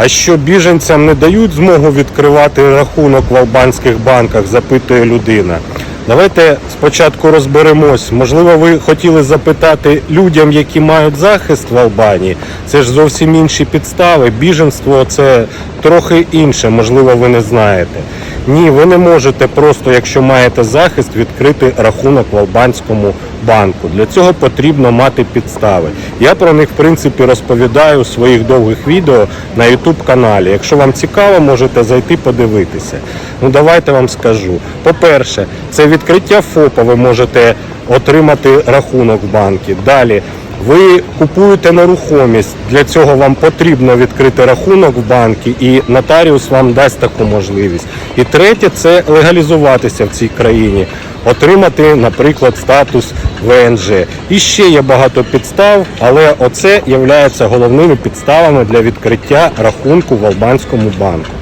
А що біженцям не дають змогу відкривати рахунок в албанських банках, запитує людина. Давайте спочатку розберемось. Можливо, ви хотіли запитати людям, які мають захист в Албанії. Це ж зовсім інші підстави. Біженство це трохи інше, можливо, ви не знаєте. Ні, ви не можете просто, якщо маєте захист, відкрити рахунок в албанському банку. Для цього потрібно мати підстави. Я про них, в принципі, розповідаю у своїх довгих відео на YouTube каналі. Якщо вам цікаво, можете зайти подивитися. Ну давайте вам скажу. По-перше, це відкриття ФОПа. Ви можете отримати рахунок в банкі. Далі. Ви купуєте нерухомість. Для цього вам потрібно відкрити рахунок в банкі, і нотаріус вам дасть таку можливість. І третє це легалізуватися в цій країні, отримати, наприклад, статус ВНЖ. І ще є багато підстав, але оце є головними підставами для відкриття рахунку в албанському банку.